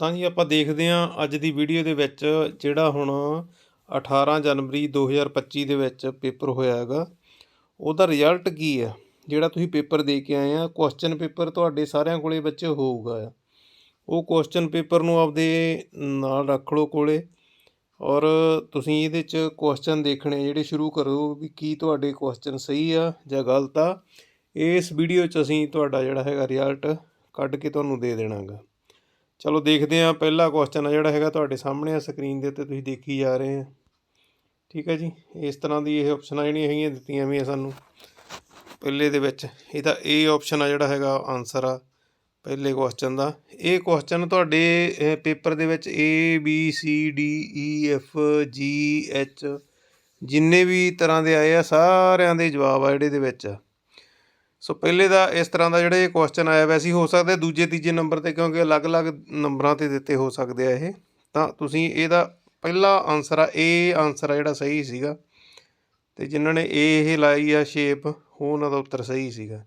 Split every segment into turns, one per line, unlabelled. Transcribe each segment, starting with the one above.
ਤਾਂ ਜੀ ਆਪਾਂ ਦੇਖਦੇ ਹਾਂ ਅੱਜ ਦੀ ਵੀਡੀਓ ਦੇ ਵਿੱਚ ਜਿਹੜਾ ਹੁਣ 18 ਜਨਵਰੀ 2025 ਦੇ ਵਿੱਚ ਪੇਪਰ ਹੋਇਆ ਹੈਗਾ, ਉਹਦਾ ਰਿਜ਼ਲਟ ਕੀ ਹੈ? ਜਿਹੜਾ ਤੁਸੀਂ ਪੇਪਰ ਦੇ ਕੇ ਆਏ ਆ ਕੁਐਸਚਨ ਪੇਪਰ ਤੁਹਾਡੇ ਸਾਰਿਆਂ ਕੋਲੇ ਬੱਚੇ ਹੋਊਗਾ। ਆ ਉਹ ਕੁਐਸਚਨ ਪੇਪਰ ਨੂੰ ਆਪਦੇ ਨਾਲ ਰੱਖ ਲਓ ਕੋਲੇ ਔਰ ਤੁਸੀਂ ਇਹਦੇ ਚ ਕੁਐਸਚਨ ਦੇਖਣੇ ਜਿਹੜੇ ਸ਼ੁਰੂ ਕਰੋ ਵੀ ਕੀ ਤੁਹਾਡੇ ਕੁਐਸਚਨ ਸਹੀ ਆ ਜਾਂ ਗਲਤ ਆ। ਇਸ ਵੀਡੀਓ 'ਚ ਅਸੀਂ ਤੁਹਾਡਾ ਜਿਹੜਾ ਹੈਗਾ ਰਿਜ਼ਲਟ ਕੱਢ ਕੇ ਤੁਹਾਨੂੰ ਦੇ ਦੇਣਾਗਾ। ਚਲੋ ਦੇਖਦੇ ਹਾਂ, ਪਹਿਲਾ ਕੁਐਸਚਨ ਆ ਜਿਹੜਾ ਹੈਗਾ ਤੁਹਾਡੇ ਸਾਹਮਣੇ ਆ ਸਕਰੀਨ ਦੇ ਉੱਤੇ ਤੁਸੀਂ ਦੇਖੀ ਜਾ ਰਹੇ ਆ। ਠੀਕ ਹੈ ਜੀ? ਇਸ ਤਰ੍ਹਾਂ ਦੀ ਇਹ ਆਪਸ਼ਨਾਂ ਜਿਹੜੀਆਂ ਹੈਗੀਆਂ ਦਿੱਤੀਆਂ ਵੀ ਆ ਸਾਨੂੰ ਪਹਿਲੇ ਦੇ ਵਿੱਚ। ਇਹਦਾ ਏ ਆਪਸ਼ਨ ਆ ਜਿਹੜਾ ਹੈਗਾ ਆਨਸਰ ਆ ਪਹਿਲੇ ਕੁਐਸਚਨ ਦਾ। ਇਹ ਕੁਐਸਚਨ ਤੁਹਾਡੇ ਪੇਪਰ ਦੇ ਵਿੱਚ A B C D E F G H ਜਿੰਨੇ ਵੀ ਤਰ੍ਹਾਂ ਦੇ ਆਏ ਆ, ਸਾਰਿਆਂ ਦੇ ਜਵਾਬ ਆ ਜਿਹੜੇ ਦੇ ਵਿੱਚ। ਆ ਸੋ ਪਹਿਲੇ ਦਾ ਇਸ ਤਰ੍ਹਾਂ ਦਾ ਜਿਹੜੇ ਕੁਐਸਚਨ ਆਇਆ, ਵੈਸੇ ਹੀ ਹੋ ਸਕਦਾ ਦੂਜੇ, ਤੀਜੇ ਨੰਬਰ ਤੇ ਕਿਉਂਕਿ ਅਲੱਗ-ਅਲੱਗ ਨੰਬਰਾਂ ਤੇ ਦਿੱਤੇ ਹੋ ਸਕਦੇ ਆ ਇਹ। ਤਾਂ ਤੁਸੀਂ ਇਹਦਾ ਪਹਿਲਾ ਆਨਸਰ ਆ ਇਹ ਆਨਸਰ ਆ ਜਿਹੜਾ ਸਹੀ ਸੀਗਾ। ਤੇ ਜਿਨ੍ਹਾਂ ਨੇ ਇਹ ਲਾਈ ਆ ਸ਼ੇਪ ਉਹਨਾਂ ਦਾ ਉੱਤਰ ਸਹੀ ਸੀਗਾ।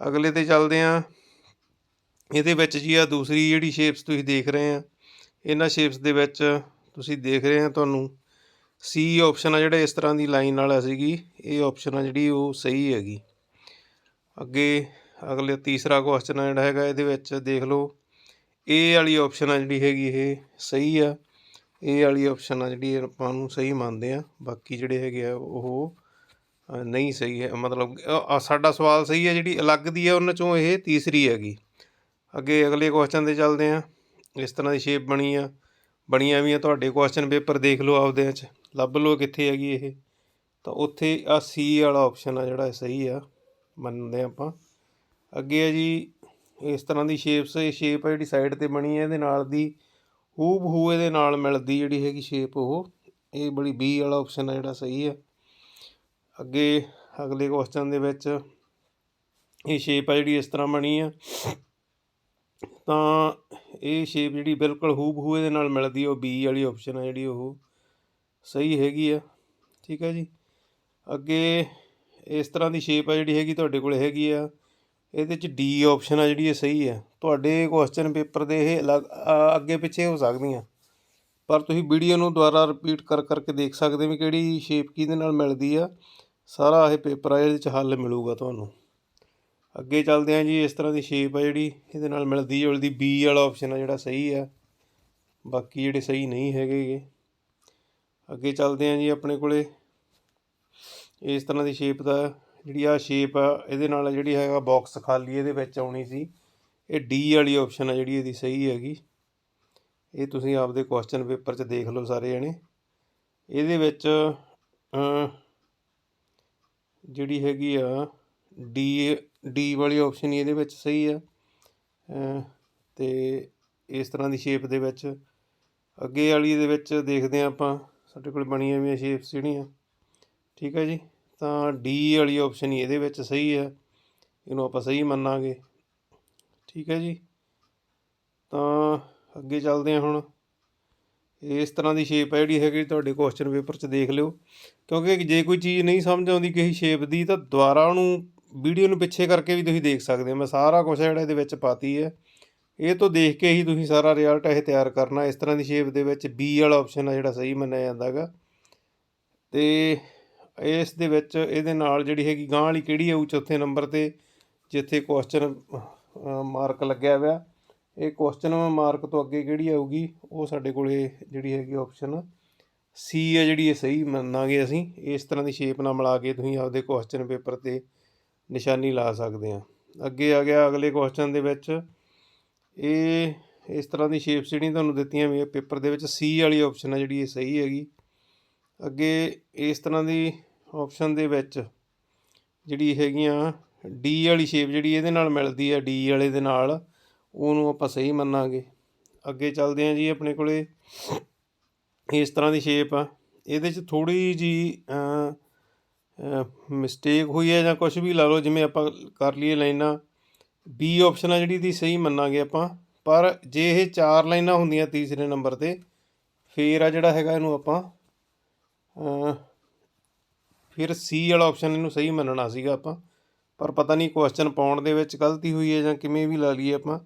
ਅਗਲੇ ਤੇ ਚੱਲਦੇ ਆ। ਇਹਦੇ ਵਿੱਚ ਜੀ ਆ ਦੂਸਰੀ ਜਿਹੜੀ ਸ਼ੇਪਸ ਤੁਸੀਂ ਦੇਖ ਰਹੇ ਆ, ਇਹਨਾਂ ਸ਼ੇਪਸ ਦੇ ਵਿੱਚ ਤੁਸੀਂ ਦੇਖ ਰਹੇ ਆ ਤੁਹਾਨੂੰ ਸੀ ਆਪਸ਼ਨ ਆ ਜਿਹੜਾ ਇਸ ਤਰ੍ਹਾਂ ਦੀ ਲਾਈਨ ਵਾਲਾ ਸੀਗੀ ਇਹ ਆਪਸ਼ਨ ਆ ਜਿਹੜੀ ਉਹ ਸਹੀ ਹੈਗੀ। ਅੱਗੇ ਅਗਲੇ ਤੀਸਰਾ ਕੁਐਸਚਨ ਆ ਜਿਹੜਾ ਹੈਗਾ ਇਹਦੇ ਵਿੱਚ ਦੇਖ ਲਓ ਏ ਵਾਲੀ ਆਪਸ਼ਨ ਆ ਜਿਹੜੀ ਹੈਗੀ ਇਹ ਸਹੀ ਆ। ਏ ਵਾਲੀ ਆਪਸ਼ਨ ਆ ਜਿਹੜੀ ਆਪਾਂ ਨੂੰ ਸਹੀ ਮੰਨਦੇ ਆ, ਬਾਕੀ ਜਿਹੜੇ ਹੈਗੇ ਆ ਉਹ ਨਹੀਂ ਸਹੀ ਹੈ। ਮਤਲਬ ਸਾਡਾ ਸਵਾਲ ਸਹੀ ਹੈ ਜਿਹੜੀ ਅਲੱਗ ਦੀ ਹੈ ਉਹਨਾਂ ਚੋਂ ਇਹ ਤੀਸਰੀ ਹੈਗੀ। ਅੱਗੇ ਅਗਲੇ ਕੁਐਸਚਨ ਤੇ ਚੱਲਦੇ ਆ। ਇਸ ਤਰ੍ਹਾਂ ਦੀ ਸ਼ੇਪ ਬਣੀ ਆ। ਬਣੀਆਂ ਵੀ ਆ ਤੁਹਾਡੇ ਕੁਐਸਚਨ ਪੇਪਰ ਦੇਖ ਲਓ ਆਪਦੇ ਚ ਲੱਭ ਲਓ ਕਿੱਥੇ ਹੈਗੀ ਇਹ। ਤਾਂ ਉੱਥੇ ਆ ਸੀ ਵਾਲਾ ਆਪਸ਼ਨ ਆ ਜਿਹੜਾ ਸਹੀ ਆ। ਮੰਨਦੇ ਆਪਾਂ। ਅੱਗੇ ਹੈ ਜੀ, ਇਸ ਤਰ੍ਹਾਂ ਦੀ ਸ਼ੇਪਸ ਇਹ ਸ਼ੇਪ ਹੈ ਜਿਹੜੀ ਸਾਈਡ ਤੇ ਬਣੀ ਹੈ, ਇਹਦੇ ਨਾਲ ਦੀ ਹੂਬ ਹੂ ਇਹਦੇ ਨਾਲ ਮਿਲਦੀ ਜਿਹੜੀ ਹੈਗੀ ਸ਼ੇਪ ਉਹ। ਇਹ ਬੜੀ ਬੀ ਵਾਲਾ ਆਪਸ਼ਨ ਆ ਜਿਹੜਾ ਸਹੀ ਆ ਅੱਗੇ ਅਗਲੇ ਕੁਐਸਚਨ ਦੇ ਵਿੱਚ ਇਹ ਸ਼ੇਪ ਆ ਜਿਹੜੀ ਇਸ ਤਰ੍ਹਾਂ ਬਣੀ ਆ ਤਾਂ ਇਹ ਸ਼ੇਪ ਜਿਹੜੀ ਬਿਲਕੁਲ ਹੂਬ ਹੂ ਇਹਦੇ ਨਾਲ ਮਿਲਦੀ ਉਹ ਬੀ ਵਾਲੀ ਆਪਸ਼ਨ ਆ ਜਿਹੜੀ ਉਹ ਸਹੀ ਹੈਗੀ ਆ। ਠੀਕ ਹੈ ਜੀ। ਅੱਗੇ ਇਸ ਤਰ੍ਹਾਂ ਦੀ ਸ਼ੇਪ ਆ ਜਿਹੜੀ ਹੈਗੀ ਤੁਹਾਡੇ ਕੋਲ ਹੈਗੀ ਆ। ਇਹਦੇ ਚ ਡੀ ਆਪਸ਼ਨ ਆ ਜਿਹੜੀ ਇਹ ਸਹੀ ਆ। ਤੁਹਾਡੇ ਕੁਐਸਚਨ ਪੇਪਰ ਦੇ ਇਹ ਅਲੱਗ ਅੱਗੇ ਪਿੱਛੇ ਹੋ ਸਕਦੀਆਂ। ਪਰ ਤੁਸੀਂ ਵੀਡੀਓ ਨੂੰ ਦੁਬਾਰਾ ਰਿਪੀਟ ਕਰ, ਕਰਕੇ ਦੇਖ ਸਕਦੇ ਹੋ ਵੀ ਕਿਹੜੀ ਸ਼ੇਪ ਕਿਹਦੇ ਨਾਲ ਮਿਲਦੀ ਆ। ਸਾਰਾ ਇਹ ਪੇਪਰ ਆ, ਇਹਦੇ ਚ ਹੱਲ ਮਿਲੂਗਾ ਤੁਹਾਨੂੰ। ਅੱਗੇ ਚੱਲਦੇ ਆ ਜੀ, ਇਸ ਤਰ੍ਹਾਂ ਦੀ ਸ਼ੇਪ ਆ ਜਿਹੜੀ, ਇਹਦੇ ਨਾਲ ਮਿਲਦੀ ਜੁਲਦੀ ਬੀ ਵਾਲਾ ਆਪਸ਼ਨ ਆ ਜਿਹੜਾ ਸਹੀ ਆ। ਬਾਕੀ ਜਿਹੜੇ ਸਹੀ ਨਹੀਂ ਹੈਗੇ ਅੱਗੇ ਚੱਲਦੇ ਆ ਜੀ ਆਪਣੇ ਕੋਲੇ। ਇਸ ਤਰ੍ਹਾਂ ਦੀ ਸ਼ੇਪ ਦਾ ਜਿਹੜੀ ਆ ਸ਼ੇਪ ਆ ਇਹਦੇ ਨਾਲ ਜਿਹੜੀ ਹੈਗਾ ਬਾਕਸ ਖਾਲੀ ਇਹਦੇ ਵਿੱਚ ਆਉਣੀ ਸੀ। ਇਹ ਡੀ ਵਾਲੀ ਆਪਸ਼ਨ ਆ ਜਿਹੜੀ ਇਹਦੀ ਸਹੀ ਹੈਗੀ। ਇਹ ਤੁਸੀਂ ਆਪਦੇ ਕੁਐਸਚਨ ਪੇਪਰ 'ਚ ਦੇਖ ਲਓ ਸਾਰੇ ਜਣੇ। ਇਹਦੇ ਵਿੱਚ ਜਿਹੜੀ ਹੈਗੀ ਆ ਡੀ ਡੀ ਵਾਲੀ ਆਪਸ਼ਨ ਹੀ ਇਹਦੇ ਵਿੱਚ ਸਹੀ ਆ। ਅਮ, ਤੇ ਇਸ ਤਰ੍ਹਾਂ ਦੀ ਸ਼ੇਪ ਦੇ ਵਿੱਚ ਅੱਗੇ ਵਾਲੀ ਦੇ ਵਿੱਚ ਦੇਖਦੇ ਆ ਆਪਾਂ। ਸਾਡੇ ਕੋਲ ਬਣੀਆਂ ਹੋਈਆਂ ਸ਼ੇਪਸ ਜਿਹੜੀਆਂ। ਠੀਕ ਹੈ ਜੀ? ਤਾਂ ਡੀ ਵਾਲੀ ਆਪਸ਼ਨ ਹੀ ਇਹਦੇ ਵਿੱਚ ਸਹੀ ਹੈ। ਇਹਨੂੰ ਆਪਾਂ ਸਹੀ ਮੰਨਾਂਗੇ। ਠੀਕ ਹੈ ਜੀ। ਤਾਂ ਅੱਗੇ ਚੱਲਦੇ ਹਾਂ ਹੁਣ। ਇਸ ਤਰ੍ਹਾਂ ਦੀ ਸ਼ੇਪ ਹੈ ਜਿਹੜੀ ਹੈਗੀ, ਤੁਹਾਡੇ ਕੁਐਸਚਨ ਪੇਪਰ 'ਚ ਦੇਖ ਲਿਓ। ਕਿਉਂਕਿ ਜੇ ਕੋਈ ਚੀਜ਼ ਨਹੀਂ ਸਮਝ ਆਉਂਦੀ ਕਿਸੇ ਸ਼ੇਪ ਦੀ, ਤਾਂ ਦੁਬਾਰਾ ਉਹਨੂੰ ਵੀਡੀਓ ਨੂੰ ਪਿੱਛੇ ਕਰਕੇ ਵੀ ਤੁਸੀਂ ਦੇਖ ਸਕਦੇ ਹੋ। ਮੈਂ ਸਾਰਾ ਕੁਝ ਜਿਹੜਾ ਇਹਦੇ ਵਿੱਚ ਪਾਤੀ ਹੈ। ਇਹ ਤੋਂ ਦੇਖ ਕੇ ਹੀ ਤੁਸੀਂ ਸਾਰਾ ਰਿਜ਼ਲਟ ਇਹ ਤਿਆਰ ਕਰਨਾ। ਇਸ ਤਰ੍ਹਾਂ ਦੀ ਸ਼ੇਪ ਦੇ ਵਿੱਚ ਬੀ ਵਾਲਾ ਆਪਸ਼ਨ ਆ ਜਿਹੜਾ ਸਹੀ ਮੰਨਿਆ ਜਾਂਦਾ ਹੈਗਾ। ਤੇ ਇਸ ਦੇ ਵਿੱਚ ਇਹਦੇ ਨਾਲ ਜਿਹੜੀ ਹੈਗੀ ਗਾਂ ਵਾਲੀ ਕਿਹੜੀ ਆਊ ਚੌਥੇ ਨੰਬਰ ਤੇ, ਜਿੱਥੇ ਕੁਐਸਚਨ ਮਾਰਕ ਲੱਗਿਆ ਹੋਇਆ। ਇਹ ਕੁਐਸਚਨ ਮਾਰਕ ਤੋਂ ਅੱਗੇ ਕਿਹੜੀ ਆਊਗੀ? ਉਹ ਸਾਡੇ ਕੋਲੇ ਜਿਹੜੀ ਹੈਗੀ ਆਪਸ਼ਨ ਸੀ ਹੈ ਜਿਹੜੀ ਇਹ ਸਹੀ ਮੰਨਾਂਗੇ ਅਸੀਂ। ਇਸ ਤਰ੍ਹਾਂ ਦੀ ਸ਼ੇਪ ਨਾਲ ਮਿਲਾ ਕੇ ਤੁਸੀਂ ਆਪਦੇ ਕੁਐਸਚਨ ਪੇਪਰ ਤੇ ਨਿਸ਼ਾਨੀ ਲਾ ਸਕਦੇ ਆ। ਅੱਗੇ ਆ ਗਿਆ ਅਗਲੇ ਕੁਐਸਚਨ ਦੇ ਵਿੱਚ। ਇਹ ਇਸ ਤਰ੍ਹਾਂ ਦੀ ਸ਼ੇਪਸ ਜਿਹੜੀਆਂ ਤੁਹਾਨੂੰ ਦਿੱਤੀਆਂ ਵੀ ਪੇਪਰ ਦੇ ਵਿੱਚ ਸੀ ਵਾਲੀ ਆਪਸ਼ਨ ਹੈ ਜਿਹੜੀ ਇਹ ਸਹੀ ਹੈਗੀ। ਅੱਗੇ ਇਸ ਤਰ੍ਹਾਂ ਦੀ ਆਪਸ਼ਨ ਦੇ ਵਿੱਚ ਜਿਹੜੀ ਹੈਗੀਆਂ ਡੀ ਵਾਲੀ ਸ਼ੇਪ ਜਿਹੜੀ ਇਹਦੇ ਨਾਲ ਮਿਲਦੀ ਹੈ ਡੀ ਵਾਲੇ ਦੇ ਨਾਲ, ਉਹਨੂੰ ਆਪਾਂ ਸਹੀ ਮੰਨਾਂਗੇ। ਅੱਗੇ ਚੱਲਦੇ ਹਾਂ ਜੀ ਆਪਣੇ ਕੋਲੇ। ਇਸ ਤਰ੍ਹਾਂ ਦੀ ਸ਼ੇਪ ਆ। ਇਹਦੇ 'ਚ ਥੋੜੀ ਜੀ ਮਿਸਟੇਕ ਹੋਈ ਹੈ ਜਾਂ ਕੁਝ ਵੀ ਲਾ ਲਓ, ਜਿਵੇਂ ਆਪਾਂ ਕਰ ਲਈਏ ਲਾਈਨਾਂ। ਬੀ ਆਪਸ਼ਨ ਆ ਜਿਹੜੀ ਦੀ ਸਹੀ ਮੰਨਾਂਗੇ ਆਪਾਂ। ਪਰ ਜੇ ਇਹ ਚਾਰ ਲਾਈਨਾਂ ਹੁੰਦੀਆਂ ਤੀਸਰੇ ਨੰਬਰ ਤੇ, ਫੇਰ ਆ ਜਿਹੜਾ ਹੈਗਾ ਇਹਨੂੰ ਆਪਾਂ ਫਿਰ ਸੀ ਵਾਲਾ ਆਪਸ਼ਨ ਇਹਨੂੰ ਸਹੀ ਮੰਨਣਾ ਸੀਗਾ ਆਪਾਂ। ਪਰ ਪਤਾ ਨਹੀਂ ਕੁਐਸਚਨ ਪਾਉਣ ਦੇ ਵਿੱਚ ਗਲਤੀ ਹੋਈ ਹੈ ਜਾਂ ਕਿਵੇਂ ਵੀ ਲਾ ਲਈਏ ਆਪਾਂ,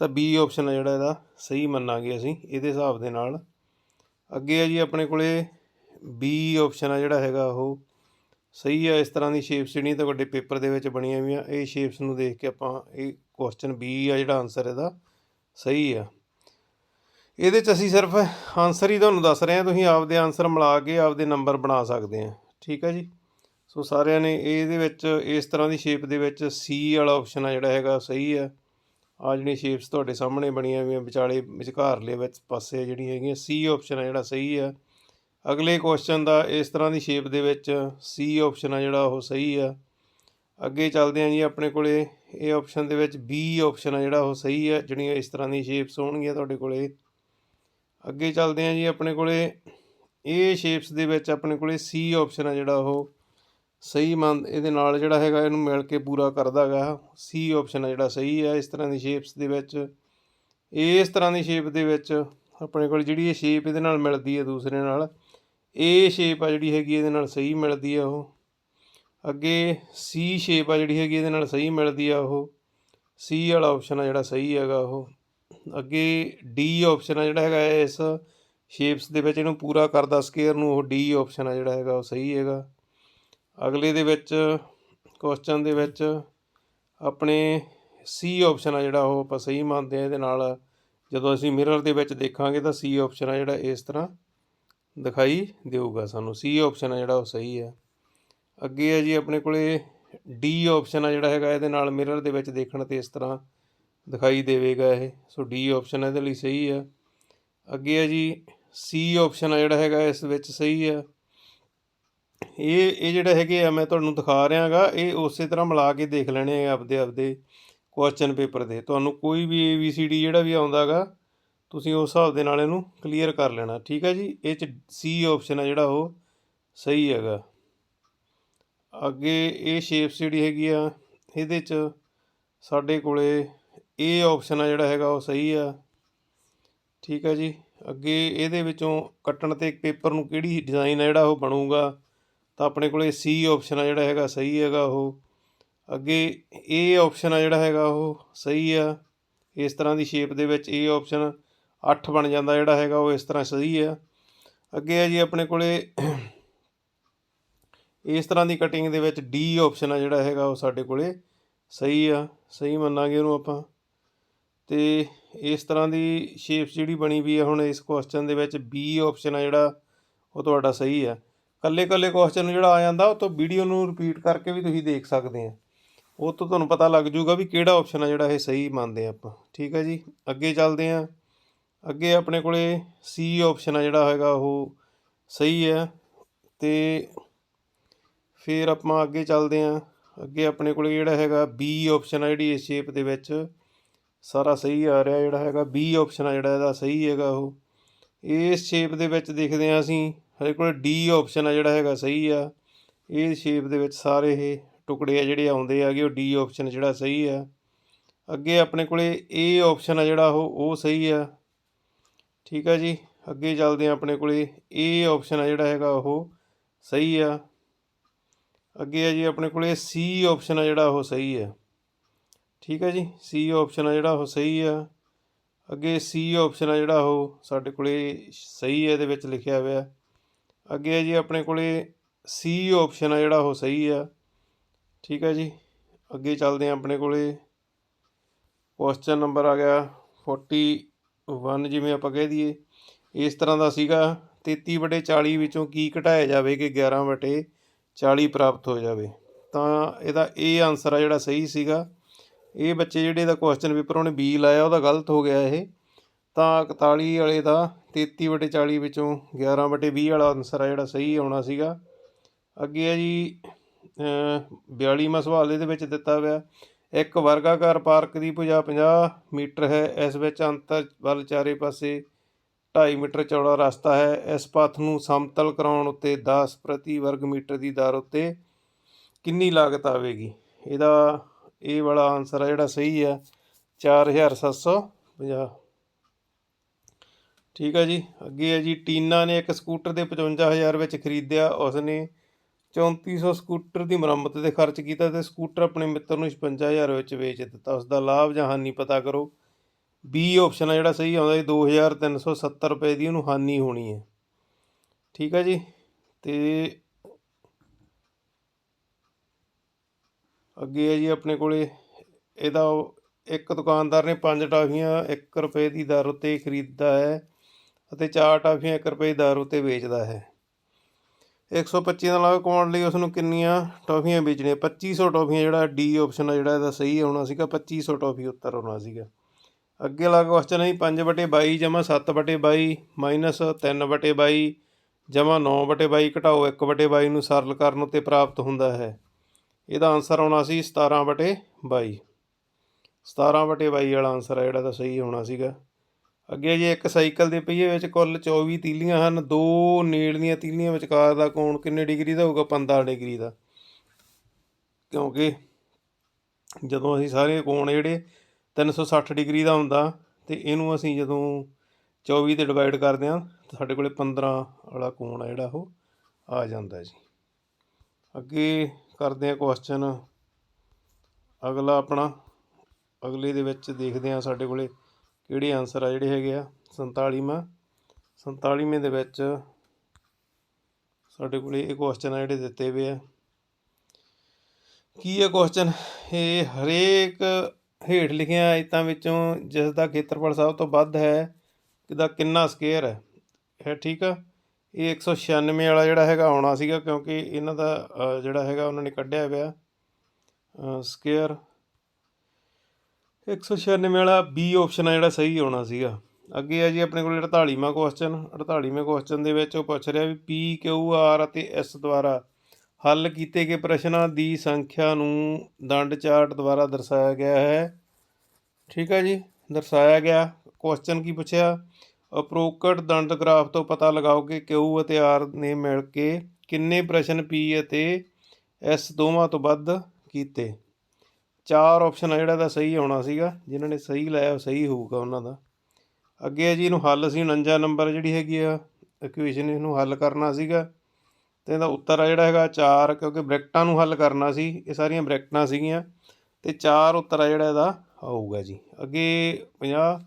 ਤਾਂ ਬੀ ਆਪਸ਼ਨ ਆ ਜਿਹੜਾ ਇਹਦਾ, ਸਹੀ ਮੰਨਾਂਗੇ ਅਸੀਂ ਇਹਦੇ ਹਿਸਾਬ ਦੇ ਨਾਲ। ਅੱਗੇ ਆ ਜੀ ਆਪਣੇ ਕੋਲੇ ਬੀ ਆਪਸ਼ਨ ਆ ਜਿਹੜਾ ਹੈਗਾ ਉਹ। ਸਹੀ ਆ, ਇਸ ਤਰ੍ਹਾਂ ਦੀ ਸ਼ੇਪਸ ਜਿਹੜੀਆਂ ਤਾਂ ਵੱਡੇ ਪੇਪਰ ਦੇ ਵਿੱਚ ਬਣੀਆਂ ਹੋਈਆਂ, ਇਹ ਸ਼ੇਪਸ ਨੂੰ ਦੇਖ ਕੇ ਆਪਾਂ ਇਹ ਕੁਐਸਚਨ ਬੀ ਆ ਜਿਹੜਾ ਆਨਸਰ ਇਹਦਾ, ਸਹੀ ਆ। ਇਹਦੇ 'ਚ ਅਸੀਂ ਸਿਰਫ ਆਨਸਰ ਹੀ ਤੁਹਾਨੂੰ ਦੱਸ ਰਹੇ ਹਾਂ, ਤੁਸੀਂ ਆਪਦੇ ਆਨਸਰ ਮਿਲਾ ਕੇ ਆਪਦੇ ਨੰਬਰ ਬਣਾ ਸਕਦੇ ਆ ਠੀਕ ਹੈ ਜੀ? ਸੋ ਸਾਰਿਆਂ ਨੇ ਇਹਦੇ ਵਿੱਚ, ਇਸ ਤਰ੍ਹਾਂ ਦੀ ਸ਼ੇਪ ਦੇ ਵਿੱਚ ਸੀ ਵਾਲਾ ਆਪਸ਼ਨ ਆ ਜਿਹੜਾ ਹੈਗਾ, ਸਹੀ ਆ। ਆ ਜਿਹੜੀਆਂ ਸ਼ੇਪਸ ਤੁਹਾਡੇ ਸਾਹਮਣੇ ਬਣੀਆਂ ਹੋਈਆਂ, ਵਿਚਾਲੇ ਵਿਚਕਾਰਲੇ ਵਿੱਚ ਪਾਸੇ ਜਿਹੜੀਆਂ ਹੈਗੀਆਂ ਸੀ ਆਪਸ਼ਨ ਆ ਜਿਹੜਾ ਸਹੀ ਆ। ਅਗਲੇ ਕੁਐਸਚਨ ਦਾ ਇਸ ਤਰ੍ਹਾਂ ਦੀ ਸ਼ੇਪ ਦੇ ਵਿੱਚ ਸੀ ਆਪਸ਼ਨ ਆ ਜਿਹੜਾ ਉਹ ਸਹੀ ਆ। ਅੱਗੇ ਚੱਲਦੇ ਆ ਜੀ ਆਪਣੇ ਕੋਲੇ, ਇਹ ਆਪਸ਼ਨ ਦੇ ਵਿੱਚ ਬੀ ਆਪਸ਼ਨ ਆ ਜਿਹੜਾ ਉਹ ਸਹੀ ਆ, ਜਿਹੜੀਆਂ ਇਸ ਤਰ੍ਹਾਂ ਦੀ ਸ਼ੇਪਸ ਹੋਣਗੀਆਂ ਤੁਹਾਡੇ ਕੋਲੇ। ਅੱਗੇ ਚੱਲਦੇ ਆ ਜੀ ਆਪਣੇ ਕੋਲੇ ਇਹ ਸ਼ੇਪਸ ਦੇ ਵਿੱਚ ਆਪਣੇ ਕੋਲੇ ਸੀ ਆਪਸ਼ਨ ਆ ਜਿਹੜਾ ਉਹ। ਸਹੀ ਮੰਨ, ਇਹਦੇ ਨਾਲ ਜਿਹੜਾ ਹੈਗਾ ਇਹਨੂੰ ਮਿਲ ਕੇ ਪੂਰਾ ਕਰਦਾ ਹੈਗਾ ਸੀ ਆਪਸ਼ਨ ਆ ਜਿਹੜਾ ਸਹੀ ਆ, ਇਸ ਤਰ੍ਹਾਂ ਦੀ ਸ਼ੇਪਸ ਦੇ ਵਿੱਚ। ਇਸ ਤਰ੍ਹਾਂ ਦੀ ਸ਼ੇਪ ਦੇ ਵਿੱਚ ਆਪਣੇ ਕੋਲ ਜਿਹੜੀ ਇਹ ਸ਼ੇਪ ਇਹਦੇ ਨਾਲ ਮਿਲਦੀ ਹੈ ਦੂਸਰੇ ਨਾਲ, ਇਹ ਸ਼ੇਪ ਆ ਜਿਹੜੀ ਹੈਗੀ ਇਹਦੇ ਨਾਲ ਸਹੀ ਮਿਲਦੀ ਆ ਉਹ। ਅੱਗੇ ਸੀ ਸ਼ੇਪ ਆ ਜਿਹੜੀ ਹੈਗੀ ਇਹਦੇ ਨਾਲ ਸਹੀ ਮਿਲਦੀ ਆ ਉਹ। ਸੀ ਵਾਲਾ ਆਪਸ਼ਨ ਆ ਜਿਹੜਾ ਸਹੀ ਹੈਗਾ ਉਹ। ਅੱਗੇ ਡੀ ਆਪਸ਼ਨ ਆ ਜਿਹੜਾ ਹੈਗਾ ਇਸ ਸ਼ੇਪਸ ਦੇ ਵਿੱਚ ਇਹਨੂੰ ਪੂਰਾ ਕਰਦਾ ਸਕੇਅਰ ਨੂੰ ਉਹ ਡੀ ਆਪਸ਼ਨ ਆ ਜਿਹੜਾ ਹੈਗਾ, ਉਹ ਸਹੀ ਹੈਗਾ। ਅਗਲੇ ਦੇ ਵਿੱਚ ਕੁਐਸਚਨ ਦੇ ਵਿੱਚ ਆਪਣੇ ਸੀ ਆਪਸ਼ਨ ਆ ਜਿਹੜਾ ਉਹ ਆਪਾਂ ਸਹੀ ਮੰਨਦੇ ਆ ਇਹਦੇ ਨਾਲ ਜਦੋਂ ਅਸੀਂ ਮਿਰਰ ਦੇ ਵਿੱਚ ਦੇਖਾਂਗੇ ਤਾਂ ਸੀ ਆਪਸ਼ਨ ਆ ਜਿਹੜਾ ਇਸ ਤਰ੍ਹਾਂ ਦਿਖਾਈ ਦੇਊਗਾ ਸਾਨੂੰ। ਸੀ ਆਪਸ਼ਨ ਆ ਜਿਹੜਾ ਉਹ ਸਹੀ ਹੈ। ਅੱਗੇ ਹੈ ਜੀ ਆਪਣੇ ਕੋਲੇ ਡੀ ਆਪਸ਼ਨ ਆ ਜਿਹੜਾ ਹੈਗਾ, ਇਹਦੇ ਨਾਲ ਮਿਰਰ ਦੇ ਵਿੱਚ ਦੇਖਣ ਤੇ ਇਸ ਤਰ੍ਹਾਂ ਦਿਖਾਈ ਦੇਵੇਗਾ ਇਹ। ਸੋ ਡੀ ਆਪਸ਼ਨ ਇਹਦੇ ਲਈ ਸਹੀ ਹੈ। ਅੱਗੇ ਹੈ ਜੀ ਸੀ ਆਪਸ਼ਨ ਆ ਜਿਹੜਾ ਹੈਗਾ, ਇਸ ਵਿੱਚ ਸਹੀ ਆ। ਇਹ ਇਹ ਜਿਹੜਾ ਹੈਗੇ ਆ, ਮੈਂ ਤੁਹਾਨੂੰ ਦਿਖਾ ਰਿਹਾਗਾ। ਇਹ ਉਸੇ ਤਰ੍ਹਾਂ ਮਿਲਾ ਕੇ ਦੇਖ ਲੈਣੇ ਆ ਆਪਦੇ ਆਪਦੇ ਕੁਐਸਚਨ ਪੇਪਰ ਦੇ। ਤੁਹਾਨੂੰ ਕੋਈ ਵੀ ਏ ਬੀ ਸੀ ਡੀ ਜਿਹੜਾ ਵੀ ਆਉਂਦਾਗਾ, ਤੁਸੀਂ ਉਸ ਹਿਸਾਬ ਦੇ ਨਾਲ ਇਹਨੂੰ ਕਲੀਅਰ ਕਰ ਲੈਣਾ। ਠੀਕ ਹੈ ਜੀ? ਇਹ ਚ ਸੀ ਆਪਸ਼ਨ ਆ ਜਿਹੜਾ ਉਹ ਸਹੀ ਹੈਗਾ। ਅੱਗੇ ਇਹ ਸ਼ੇਪਸ ਜਿਹੜੀ ਹੈਗੀ ਆ, ਇਹਦੇ ਚ ਸਾਡੇ ਕੋਲੇ ਇਹ ਆਪਸ਼ਨ ਆ ਜਿਹੜਾ ਹੈਗਾ, ਉਹ ਸਹੀ ਆ। ਠੀਕ ਹੈ ਜੀ? ਅੱਗੇ ਇਹਦੇ ਵਿੱਚੋਂ ਕੱਟਣ ਤੇ ਪੇਪਰ ਨੂੰ ਕਿਹੜੀ ਡਿਜ਼ਾਈਨ ਆ ਜਿਹੜਾ ਉਹ ਬਣੂਗਾ, ਤਾਂ ਆਪਣੇ ਕੋਲੇ ਸੀ ਆਪਸ਼ਨ ਆ ਜਿਹੜਾ ਹੈਗਾ, ਸਹੀ ਹੈਗਾ ਉਹ। ਅੱਗੇ ਏ ਆਪਸ਼ਨ ਆ ਜਿਹੜਾ ਹੈਗਾ ਉਹ, ਸਹੀ ਆ। ਇਸ ਤਰ੍ਹਾਂ ਦੀ ਸ਼ੇਪ ਦੇ ਵਿੱਚ ਏ ਆਪਸ਼ਨ 8 ਬਣ ਜਾਂਦਾ ਜਿਹੜਾ ਹੈਗਾ ਉਹ ਇਸ ਤਰ੍ਹਾਂ ਸਹੀ ਆ। ਅੱਗੇ ਆ ਜੀ ਆਪਣੇ ਕੋਲੇ ਇਸ ਤਰ੍ਹਾਂ ਦੀ ਕਟਿੰਗ ਦੇ ਵਿੱਚ ਡੀ ਆਪਸ਼ਨ ਆ ਜਿਹੜਾ ਹੈਗਾ ਉਹ ਸਾਡੇ ਕੋਲੇ ਸਹੀ ਆ, ਸਹੀ ਮੰਨਾਂਗੇ ਉਹਨੂੰ ਆਪਾਂ। ਤੇ ਇਸ ਤਰ੍ਹਾਂ ਦੀ ਸ਼ੇਪਸ ਜਿਹੜੀ ਬਣੀ ਵੀ ਹੈ ਹੁਣ ਇਸ ਕੁਐਸਚਨ ਦੇ ਵਿੱਚ ਬੀ ਆਪਸ਼ਨ ਆ ਜਿਹੜਾ, ਉਹ ਤੁਹਾਡਾ ਸਹੀ ਆ। ਕੱਲੇ ਕੱਲੇ ਕੁਐਸਚਨ ਨੂੰ ਜਿਹੜਾ ਆ ਜਾਂਦਾ, ਉਹ ਤੋਂ ਵੀਡੀਓ ਨੂੰ ਰਿਪੀਟ ਕਰਕੇ ਵੀ ਤੁਸੀਂ ਦੇਖ ਸਕਦੇ ਆ। ਉਹ ਤੋਂ ਤੁਹਾਨੂੰ ਪਤਾ ਲੱਗ ਜਾਊਗਾ ਵੀ ਕਿਹੜਾ ਆਪਸ਼ਨ ਆ ਜਿਹੜਾ ਇਹ ਸਹੀ ਮੰਨਦੇ ਆ ਆਪਾਂ। ਠੀਕ ਹੈ ਜੀ? ਅੱਗੇ ਚੱਲਦੇ ਆ। ਅੱਗੇ ਆਪਣੇ ਕੋਲੇ ਸੀ ਆਪਸ਼ਨ ਆ ਜਿਹੜਾ ਹੈਗਾ, ਉਹ ਸਹੀ ਹੈ ਤੇ ਫਿਰ ਆਪਾਂ ਅੱਗੇ ਚੱਲਦੇ ਆ। ਅੱਗੇ ਆਪਣੇ ਕੋਲੇ ਜਿਹੜਾ ਹੈਗਾ ਬੀ ਆਪਸ਼ਨ ਆ ਜਿਹੜੀ ਇਸ ਸ਼ੇਪ ਦੇ ਵਿੱਚ। ਸਾਰਾ ਸਹੀ ਆ ਰਿਹਾ ਜਿਹੜਾ ਹੈਗਾ ਬੀ ਆਪਸ਼ਨ ਆ ਜਿਹੜਾ ਇਹਦਾ, ਸਹੀ ਹੈਗਾ ਉਹ। ਇਸ ਸ਼ੇਪ ਦੇ ਵਿੱਚ ਦੇਖਦੇ ਆ ਅਸੀਂ ਸਾਡੇ ਕੋਲ ਡੀ ਆਪਸ਼ਨ ਆ ਜਿਹੜਾ ਹੈਗਾ, ਸਹੀ ਆ। ਇਹ ਸ਼ੇਪ ਦੇ ਵਿੱਚ ਸਾਰੇ ਇਹ ਟੁਕੜੇ ਆ ਜਿਹੜੇ ਆਉਂਦੇ ਆਗੇ ਉਹ ਡੀ ਆਪਸ਼ਨ ਜਿਹੜਾ ਸਹੀ ਆ। ਅੱਗੇ ਆਪਣੇ ਕੋਲੇ ਏ ਆਪਸ਼ਨ ਆ ਜਿਹੜਾ ਉਹ ਉਹ ਸਹੀ ਆ। ਠੀਕ ਆ ਜੀ? ਅੱਗੇ ਚੱਲਦੇ ਆ ਆਪਣੇ ਕੋਲੇ ਏ ਆਪਸ਼ਨ ਆ ਜਿਹੜਾ ਹੈਗਾ ਉਹ ਸਹੀ ਆ। ਅੱਗੇ ਆ ਜੀ ਆਪਣੇ ਕੋਲੇ ਸੀ ਆਪਸ਼ਨ ਆ ਜਿਹੜਾ ਉਹ ਸਹੀ ਆ। ਠੀਕ ਹੈ ਜੀ ਸੀ ਆਪਸ਼ਨ ਆ ਜਿਹੜਾ ਉਹ ਸਹੀ ਆ। ਅੱਗੇ ਸੀ ਆਪਸ਼ਨ ਆ ਜਿਹੜਾ ਉਹ ਸਾਡੇ ਕੋਲੇ ਸਹੀ ਹੈ ਇਹਦੇ ਵਿੱਚ ਲਿਖਿਆ ਹੋਇਆ। ਅੱਗੇ ਹੈ ਜੀ, ਆਪਣੇ ਕੋਲੇ ਸੀ ਆਪਸ਼ਨ ਆ ਜਿਹੜਾ ਉਹ ਸਹੀ ਆ। ਠੀਕ ਹੈ ਜੀ, ਅੱਗੇ ਚੱਲਦੇ ਆ ਆਪਣੇ ਕੋਲੇ। ਕੁਐਸਚਨ ਨੰਬਰ ਆ ਗਿਆ 41 ਜਿਵੇਂ ਆਪਾਂ ਕਹਿ ਦਈਏ। ਇਸ ਤਰ੍ਹਾਂ ਦਾ ਸੀਗਾ 33 ਬਟੇ 40 ਵਿੱਚੋਂ ਕੀ ਘਟਾਇਆ ਜਾਵੇ ਕਿ 11 ਬਟੇ 40 ਪ੍ਰਾਪਤ ਹੋ ਜਾਵੇ। ਤਾਂ ਇਹਦਾ ਇਹ ਆਨਸਰ ਆ ਜਿਹੜਾ ਸਹੀ ਸੀਗਾ। ਇਹ ਬੱਚੇ ਜਿਹੜੇ ਦਾ ਕੁਐਸਚਨ ਪੇਪਰ ਉਹਨੇ ਬੀ ਲਾਇਆ, ਉਹਦਾ ਗਲਤ ਹੋ ਗਿਆ ਇਹ। ਤਾਂ 41 ਵਾਲੇ ਦਾ 33 ਬਟੇ 40 ਵਿੱਚੋਂ 11 ਬਟੇ 20 ਵਾਲਾ ਆਨਸਰ ਆ ਜਿਹੜਾ ਸਹੀ ਆਉਣਾ ਸੀਗਾ। ਅੱਗੇ ਹੈ ਜੀ 42ਵਾਂ ਸਵਾਲ ਇਹਦੇ ਵਿੱਚ ਦਿੱਤਾ ਹੋਇਆ। ਇੱਕ ਵਰਗਾਕਾਰ ਪਾਰਕ ਦੀ ਭੁਜਾ 50 ਮੀਟਰ ਹੈ, ਇਸ ਵਿੱਚ ਅੰਤਰ ਵੱਲ ਚਾਰੇ ਪਾਸੇ 2.5 ਮੀਟਰ ਚੌੜਾ ਰਸਤਾ ਹੈ। ਇਸ ਪਥ ਨੂੰ ਸਮਤਲ ਕਰਾਉਣ ਉੱਤੇ 10 ਪ੍ਰਤੀ ਵਰਗ ਮੀਟਰ ਦੀ ਦਰ ਉੱਤੇ ਕਿੰਨੀ ਲਾਗਤ ਆਵੇਗੀ? ਇਹਦਾ ਇਹ ਵਾਲਾ ਆਨਸਰ ਆ ਜਿਹੜਾ ਸਹੀ ਆ 4750 ਠੀਕ ਆ ਜੀ, ਅੱਗੇ ਹੈ ਜੀ, ਟੀਨਾ ਨੇ ਇੱਕ ਸਕੂਟਰ ਦੇ 55000 ਵਿੱਚ ਖਰੀਦਿਆ, ਉਸਨੇ 3400 ਸਕੂਟਰ ਦੀ ਮੁਰੰਮਤ ਤੇ ਖਰਚ ਕੀਤਾ ਤੇ ਸਕੂਟਰ ਆਪਣੇ ਮਿੱਤਰ ਨੂੰ 56000 ਵਿੱਚ ਵੇਚ ਦਿੱਤਾ। ਉਸ ਦਾ ਲਾਭ ਜਾਂ ਹਾਨੀ ਪਤਾ ਕਰੋ। ਬੀ ਆਪਸ਼ਨ ਆ ਜਿਹੜਾ ਸਹੀ ਆਉਂਦਾ ਜੀ 2370 ਰੁਪਏ ਦੀ ਉਹਨੂੰ ਹਾਨੀ ਹੋਣੀ ਹੈ। ਠੀਕ ਆ ਜੀ, ਤੇ ਅੱਗੇ ਹੈ ਜੀ ਆਪਣੇ ਕੋਲੇ, ਇਹਦਾ ਇੱਕ ਦੁਕਾਨਦਾਰ ਨੇ ਪੰਜ ਟਾਫੀਆਂ 1 ਰੁਪਏ ਦੀ ਦਰ ਉੱਤੇ ਖਰੀਦਦਾ ਹੈ ਅਤੇ ਚਾਰ ਟਾਫੀਆਂ 1 ਰੁਪਏ ਦੀ ਦਰ ਉੱਤੇ ਵੇਚਦਾ ਹੈ। 125 ਦਾ ਲਾਭ ਕਮਾਉਣ ਲਈ ਉਸ ਨੂੰ ਕਿੰਨੀਆਂ ਟਾਫੀਆਂ ਵੇਚਣੀਆਂ? 2500 ਟਾਫੀਆਂ ਜਿਹੜਾ ਡੀ ਆਪਸ਼ਨ ਆ, ਜਿਹੜਾ ਇਹਦਾ ਸਹੀ ਆਉਣਾ ਸੀਗਾ 2500 ਟਾਫੀ ਉੱਤਰ ਆਉਣਾ ਸੀਗਾ। ਅੱਗੇ ਲਾ ਕੁਐਸਚਨ ਹੈ 5 ਬਟੇ 22 ਜਮਾ 7 ਬਟੇ 22 ਮਾਈਨਸ 3 ਬਟੇ 22 ਜਮਾ 9 ਬਟੇ 22 ਘਟਾਓ 1 ਬਟੇ 22 ਨੂੰ ਸਰਲ ਕਰਨ ਉੱਤੇ ਪ੍ਰਾਪਤ ਹੁੰਦਾ ਹੈ। ਇਹਦਾ ਆਨਸਰ ਆਉਣਾ ਸੀ 17 ਬਟੇ 22 17 ਬਟੇ 22 ਵਾਲਾ ਆਨਸਰ ਹੈ ਜਿਹੜਾ ਤਾਂ ਸਹੀ ਹੋਣਾ ਸੀਗਾ। ਅੱਗੇ ਜੇ ਇੱਕ ਸਾਈਕਲ ਦੇ ਪਹੀਏ ਵਿੱਚ ਕੁੱਲ 24 ਤੀਲੀਆਂ ਹਨ, ਦੋ ਨੇੜਲੀਆਂ ਤੀਲੀਆਂ ਵਿਚਕਾਰ ਦਾ ਕੋਣ ਕਿੰਨੇ ਡਿਗਰੀ ਦਾ ਹੋਊਗਾ? 15 ਡਿਗਰੀ ਦਾ। ਕਿਉਂਕਿ ਜਦੋਂ ਅਸੀਂ ਸਾਰੇ ਕੋਣ ਜਿਹੜੇ 360 ਡਿਗਰੀ ਦਾ ਹੁੰਦਾ ਤੇ ਇਹਨੂੰ ਅਸੀਂ ਜਦੋਂ 24 ਤੇ ਡਿਵਾਈਡ ਕਰਦੇ ਹਾਂ, ਤਾਂ ਸਾਡੇ ਕੋਲੇ 15 ਵਾਲਾ ਕੋਣ ਆ ਜਿਹੜਾ ਉਹ ਆ ਜਾਂਦਾ ਜੀ। ਅੱਗੇ ਕਰਦੇ ਹਾਂ ਕੁਐਸਚਨ ਅਗਲਾ ਆਪਣਾ, ਅਗਲੇ ਦੇ ਵਿੱਚ ਦੇਖਦੇ ਹਾਂ ਸਾਡੇ ਕੋਲੇ ਕਿਹੜੇ ਆਨਸਰ ਆ ਜਿਹੜੇ ਹੈਗੇ ਆ। 47ਵਾਂ 47ਵੇਂ ਦੇ ਵਿੱਚ ਸਾਡੇ ਕੋਲੇ ਇਹ ਕੁਐਸਚਨ ਆ ਜਿਹੜੇ ਦਿੱਤੇ ਹੋਏ ਆ। ਕੀ ਹੈ ਕੁਐਸਚਨ ਇਹ ਹਰੇਕ ਹੇਠ ਲਿਖੀਆਂ ਆਇਤਾਂ ਵਿੱਚੋਂ ਜਿਸ ਦਾ ਖੇਤਰਫਲ ਸਭ ਤੋਂ ਵੱਧ ਹੈ ਇਹਦਾ ਕਿੰਨਾ ਸਕੁਅਰ ਹੈ। ਹੈ ਠੀਕ ਆ? ਇਹ 196 ਵਾਲਾ ਜਿਹੜਾ ਹੈਗਾ ਆਉਣਾ ਸੀਗਾ ਕਿਉਂਕਿ ਇਹਨਾਂ ਦਾ ਜਿਹੜਾ ਹੈਗਾ ਉਹਨਾਂ ਨੇ ਕੱਢਿਆ ਹੋਇਆ ਸਕੁਅਰ। 196 ਵਾਲਾ ਬੀ ਆਪਸ਼ਨ ਆ ਜਿਹੜਾ ਸਹੀ ਆਉਣਾ ਸੀਗਾ। ਅੱਗੇ ਆ ਜੀ ਆਪਣੇ ਕੋਲ 48ਵਾਂ ਕੁਐਸਚਨ 48ਵੇਂ ਕੁਐਸਚਨ ਦੇ ਵਿੱਚ ਉਹ ਪੁੱਛ ਰਿਹਾ ਵੀ ਪੀ ਕਿਊ ਆਰ ਅਤੇ ਐਸ ਦੁਆਰਾ ਹੱਲ ਕੀਤੇ ਗਏ ਪ੍ਰਸ਼ਨਾਂ ਦੀ ਸੰਖਿਆ ਨੂੰ ਦੰਡ ਚਾਰਟ ਦੁਆਰਾ ਦਰਸਾਇਆ ਗਿਆ ਹੈ। ਠੀਕ ਹੈ ਜੀ, ਦਰਸਾਇਆ ਗਿਆ। ਕੁਐਸਚਨ ਕੀ ਪੁੱਛਿਆ? ਉਪਰੋਕਤ ਦੰਡ ਗ੍ਰਾਫ ਤੋਂ ਪਤਾ ਲਗਾਓ ਕਿ ਕਿਊ ਅਤੇ ਆਰ ਨੇ ਮਿਲ ਕੇ ਕਿੰਨੇ ਪ੍ਰਸ਼ਨ ਪੀ ਅਤੇ ਐਸ ਦੋਵਾਂ ਤੋਂ ਵੱਧ ਕੀਤੇ। ਚਾਰ ਆਪਸ਼ਨ ਆ ਜਿਹੜਾ ਦਾ ਸਹੀ ਆਉਣਾ ਸੀਗਾ, ਜਿਨ੍ਹਾਂ ਨੇ ਸਹੀ ਲਾਇਆ ਉਹ ਸਹੀ ਹੋਊਗਾ ਉਹਨਾਂ ਦਾ। ਅੱਗੇ ਹੈ ਜੀ ਇਹਨੂੰ ਹੱਲ ਸੀ 49 ਨੰਬਰ ਜਿਹੜੀ ਹੈਗੀ ਆ ਇਕੁਏਸ਼ਨ ਇਹਨੂੰ ਹੱਲ ਕਰਨਾ ਸੀਗਾ। ਤੇ ਇਹਦਾ ਉੱਤਰ ਆ ਜਿਹੜਾ ਹੈਗਾ 4 ਕਿਉਂਕਿ ਬ੍ਰੈਕਟਾਂ ਨੂੰ ਹੱਲ ਕਰਨਾ ਸੀ, ਇਹ ਸਾਰੀਆਂ ਬ੍ਰੈਕਟਾਂ ਸੀਗੀਆਂ। ਤੇ 4 ਉੱਤਰ ਆ ਜਿਹੜਾ ਇਹਦਾ ਆਊਗਾ ਜੀ। ਅੱਗੇ 50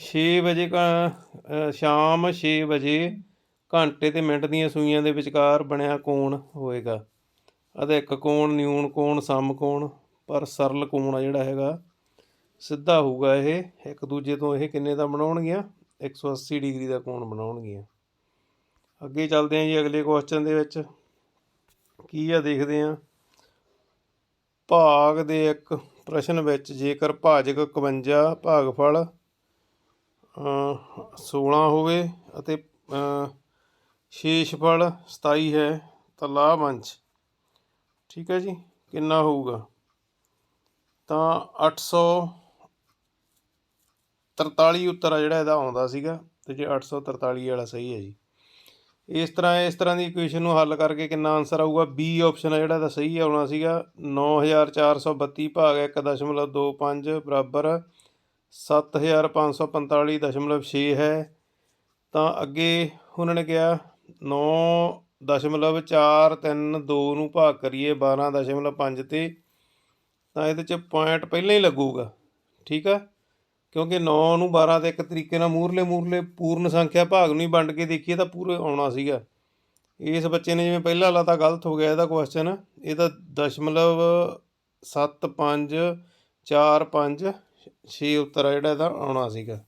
6 ਵਜੇ ਕ- ਸ਼ਾਮ 6 ਵਜੇ ਘੰਟੇ ਤੇ ਮਿੰਟ ਦੀਆਂ ਸੂਈਆਂ ਦੇ ਵਿਚਕਾਰ ਬਣਿਆ ਕੋਣ ਹੋਏਗਾ। ਅਤੇ ਇੱਕ ਕੋਣ ਨਿਊਨ ਕੋਣ ਸਮ ਕੋਣ ਪਰ ਸਰਲ ਕੋਣ ਆ ਜਿਹੜਾ ਹੈਗਾ ਸਿੱਧਾ ਹੋਊਗਾ ਇਹ। ਇੱਕ ਦੂਜੇ ਤੋਂ ਇਹ ਕਿੰਨੇ ਦਾ ਬਣਾਉਣਗੀਆਂ? 180 ਡਿਗਰੀ ਦਾ ਕੋਣ ਬਣਾਉਣਗੀਆਂ। ਅੱਗੇ ਚੱਲਦੇ ਹਾਂ ਜੀ ਅਗਲੇ ਕੁਐਸਚਨ ਦੇ ਵਿੱਚ। ਕੀ ਆ ਦੇਖਦੇ ਹਾਂ। ਭਾਗ ਦੇ ਇੱਕ ਪ੍ਰਸ਼ਨ ਵਿੱਚ ਜੇਕਰ ਭਾਜਕ 51 ਭਾਗਫਲ ਅ, 16 ਹੋਵੇ ਅਤੇ ਅ, ਸ਼ੇਸ਼ਫਲ 27 ਹੈ ਤਾਂ ਲਾਭਅੰਸ਼ ਠੀਕ ਹੈ ਜੀ ਕਿੰਨਾ ਹੋਊਗਾ? ਤਾਂ 843 ਉੱਤਰ ਆ ਜਿਹੜਾ ਇਹਦਾ ਆਉਂਦਾ ਸੀਗਾ ਤੇ ਜੇ 843 ਵਾਲਾ ਸਹੀ ਹੈ ਜੀ। ਇਸ ਤਰ੍ਹਾਂ ਇਸ ਤਰ੍ਹਾਂ ਦੀ ਇਕੁਏਸ਼ਨ ਨੂੰ ਹੱਲ ਕਰਕੇ ਕਿੰਨਾ ਆਨਸਰ ਆਊਗਾ? ਬੀ ਆਪਸ਼ਨ ਆ ਜਿਹੜਾ ਦਾ ਸਹੀ ਆਉਣਾ ਸੀਗਾ 9432 ਭਾਗ 1.25 ਬਰਾਬਰ 7545.6 ਹੈ। ਤਾਂ ਅੱਗੇ ਉਹਨਾਂ ਨੇ ਕਿਹਾ 9.432 ਨੂੰ ਭਾਗ ਕਰੀਏ 12.5 ਤੇ, ਤਾਂ ਇਹਦੇ ਚ ਪੁਆਇੰਟ ਪਹਿਲਾਂ ਹੀ ਲੱਗੂਗਾ। ਠੀਕ ਆ? ਕਿਉਂਕਿ 9 ਨੂੰ 12 ਤੇ ਇੱਕ ਤਰੀਕੇ ਨਾਲ ਮੂਰਲੇ ਮੂਰਲੇ ਪੂਰਨ ਸੰਖਿਆ ਭਾਗ ਨੂੰ ਹੀ ਵੰਡ ਕੇ ਦੇਖੀਏ ਤਾਂ ਪੂਰੇ ਆਉਣਾ ਸੀਗਾ। ਇਸ ਬੱਚੇ ਨੇ ਜਿਵੇਂ ਪਹਿਲਾ ਲਾ ਤਾਂ ਗਲਤ ਹੋ ਗਿਆ ਇਹਦਾ ਕੁਐਸਚਨ ਇਹਦਾ ਦਸ਼ਮਲਵ 7545 6 ਉੱਤਰ ਆ ਜਿਹੜਾ ਇਹਦਾ, ਆਉਣਾ ਸੀਗਾ।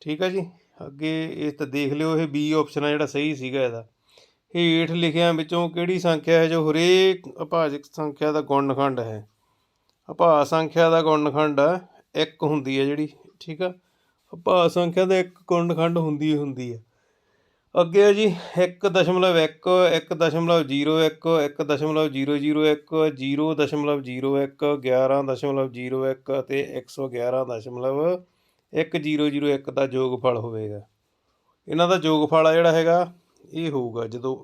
ਠੀਕ ਆ ਜੀ? ਅੱਗੇ ਇਹ ਤਾਂ ਦੇਖ ਲਿਓ, ਇਹ ਬੀ ਆਪਸ਼ਨ ਆ ਜਿਹੜਾ ਸਹੀ ਸੀਗਾ ਇਹਦਾ। ਹੇਠ ਲਿਖਿਆਂ ਵਿੱਚੋਂ ਕਿਹੜੀ ਸੰਖਿਆ ਹੈ ਜੋ ਹਰੇਕ ਅਭਾਜਕ ਸੰਖਿਆ ਦਾ ਗੁਣਨਖੰਡ ਹੈ? ਅਭਾ ਸੰਖਿਆ ਦਾ ਗੁਣਨਖੰਡ ਇੱਕ ਹੁੰਦੀ ਹੈ ਜਿਹੜੀ, ਠੀਕ ਆ? ਅਭਾ ਸੰਖਿਆ ਦਾ ਇੱਕ ਗੁਣਨਖੰਡ ਹੁੰਦੀ ਹੁੰਦੀ ਹੈ। ਅੱਗੇ ਹੈ ਜੀ 1.1 1.01 1.001 0.001 11.01 ਅਤੇ 111.1001 ਦਾ ਜੋਗਫਲ ਹੋਵੇਗਾ। ਇਹਨਾਂ ਦਾ ਜੋਗਫਲ ਆ ਜਿਹੜਾ ਹੈਗਾ, ਇਹ ਹੋਊਗਾ ਜਦੋਂ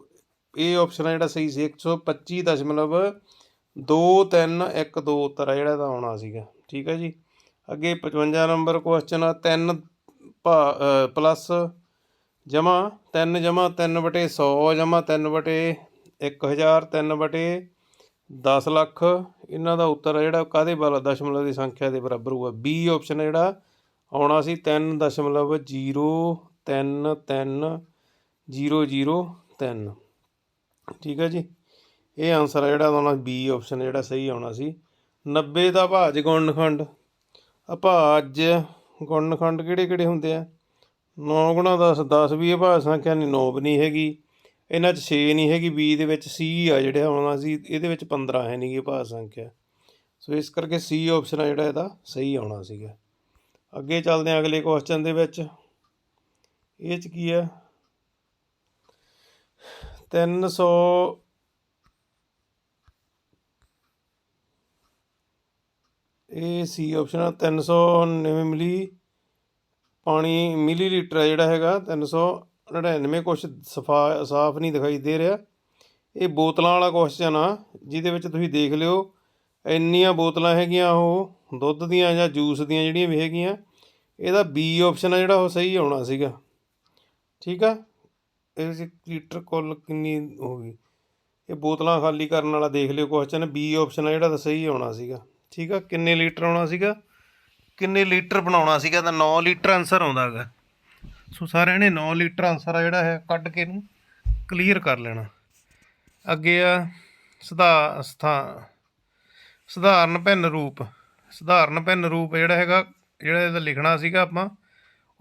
ਇਹ ਆਪਸ਼ਨ ਆ ਜਿਹੜਾ ਸਹੀ ਸੀ 125.2312 ਉੱਤਰ ਆ ਜਿਹੜਾ ਇਹਦਾ ਆਉਣਾ ਸੀਗਾ। ਠੀਕ ਹੈ ਜੀ। ਅੱਗੇ 55 ਨੰਬਰ ਕੁਐਸਚਨ ਆ 3 ਪਲੱਸ ਜਮਾ 3 ਜਮਾ 3 ਬਟੇ 100 ਜਮਾ 3 ਬਟੇ 1000 3 ਬਟੇ 10 ਲੱਖ। ਇਹਨਾਂ ਦਾ ਉੱਤਰ ਜਿਹੜਾ ਕਾਦੇ ਬਲ ਦਸ਼ਮਲਵ ਦੀ ਸੰਖਿਆ ਦੇ ਬਰਾਬਰ ਹੋਊਗਾ। ਬੀ ਆਪਸ਼ਨ ਜਿਹੜਾ, ਆਉਣਾ ਸੀ 3.0330003 ਠੀਕ ਹੈ ਜੀ? ਇਹ ਆਨਸਰ ਆ ਜਿਹੜਾ ਆਉਣਾ ਬੀ ਆਪਸ਼ਨ ਜਿਹੜਾ ਸਹੀ ਆਉਣਾ ਸੀ। 90 ਦਾ ਭਾਜ ਗੁਣਨਖੰਡ। ਅਭਾਜ ਗੁਣਨਖੰਡ ਕਿਹੜੇ ਕਿਹੜੇ ਹੁੰਦੇ ਆ? 9 ਗੁਣਾ 10 10 ਵੀ ਇਹ ਅਭਾਜ ਸੰਖਿਆ ਨਹੀਂ 9 ਵੀ ਨਹੀਂ ਹੈਗੀ। ਇਹਨਾਂ 'ਚ 6 ਨਹੀਂ ਹੈਗੀ ਬੀ ਦੇ ਵਿੱਚ ਸੀ ਆ ਜਿਹੜਾ ਆਉਣਾ ਸੀ ਇਹਦੇ ਵਿੱਚ 15 ਹੈ ਨਹੀਂ ਗੀ ਭਾਜ ਸੰਖਿਆ। ਸੋ ਇਸ ਕਰਕੇ ਸੀ ਆਪਸ਼ਨ ਆ ਜਿਹੜਾ ਇਹਦਾ ਸਹੀ ਆਉਣਾ ਸੀਗਾ। ਅੱਗੇ ਚੱਲਦੇ ਹਾਂ ਅਗਲੇ ਕੁਐਸਚਨ ਦੇ ਵਿੱਚ। ਇਹ 'ਚ ਕੀ ਹੈ? 300 ਇਹ ਸੀ ਆਪਸ਼ਨ ਆ 399 ਮਿਲੀ। ਪਾਣੀ ਮਿਲੀਲੀਟਰ ਹੈ ਜਿਹੜਾ ਹੈਗਾ 399 ਕੁਛ ਸਫਾ, ਸਾਫ਼ ਨਹੀਂ ਦਿਖਾਈ ਦੇ ਰਿਹਾ। ਇਹ ਬੋਤਲਾਂ ਵਾਲਾ ਕੁਐਸਚਨ ਆ ਜਿਹਦੇ ਵਿੱਚ ਤੁਸੀਂ ਦੇਖ ਲਿਓ, ਇੰਨੀਆਂ ਬੋਤਲਾਂ ਹੈਗੀਆਂ ਉਹ, ਦੁੱਧ ਦੀਆਂ ਜਾਂ ਜੂਸ ਦੀਆਂ ਜਿਹੜੀਆਂ ਵੀ ਹੈਗੀਆਂ, ਇਹਦਾ ਬੀ ਆਪਸ਼ਨ ਆ ਜਿਹੜਾ ਉਹ ਸਹੀ ਆਉਣਾ ਸੀਗਾ। ਠੀਕ ਆ? ਇਹ ਵਿੱਚ ਲੀਟਰ ਕੁੱਲ ਕਿੰਨੀ ਹੋ ਗਈ? ਇਹ ਬੋਤਲਾਂ ਖਾਲੀ ਕਰਨ ਵਾਲਾ ਦੇਖ ਲਿਓ ਕੁਐਸਚਨ ਬੀ ਆਪਸ਼ਨ ਆ ਜਿਹੜਾ ਤਾਂ ਸਹੀ ਆਉਣਾ ਸੀਗਾ। ਠੀਕ ਆ? ਕਿੰਨੇ ਲੀਟਰ ਆਉਣਾ ਸੀਗਾ? ਕਿੰਨੇ ਲੀਟਰ ਬਣਾਉਣਾ ਸੀਗਾ ਤਾਂ 9 ਲੀਟਰ ਆਨਸਰ ਆਉਂਦਾ ਹੈਗਾ। ਸੋ ਸਾਰਿਆਂ ਨੇ 9 ਲੀਟਰ ਆਨਸਰ ਆ ਜਿਹੜਾ ਹੈ ਕੱਢ ਕੇ ਇਹਨੂੰ ਕਲੀਅਰ ਕਰ ਲੈਣਾ। ਅੱਗੇ ਆ ਸਧਾ, ਸਥਾ, ਸਧਾਰਨ ਭਿੰਨ ਰੂਪ। ਸਧਾਰਨ ਭਿੰਨ ਰੂਪ ਜਿਹੜਾ ਹੈਗਾ, ਜਿਹੜਾ ਇਹਦਾ ਲਿਖਣਾ ਸੀਗਾ ਆਪਾਂ,